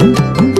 Mm-hmm.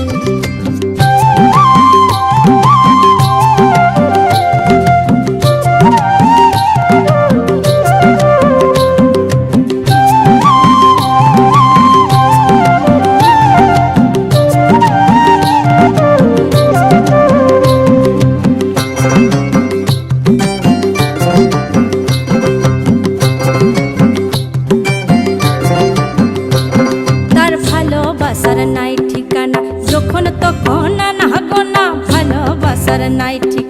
ভালোবাসার নাই ঠিকানা যখন তখন না গো না ভালোবাসার নাই ঠিকানা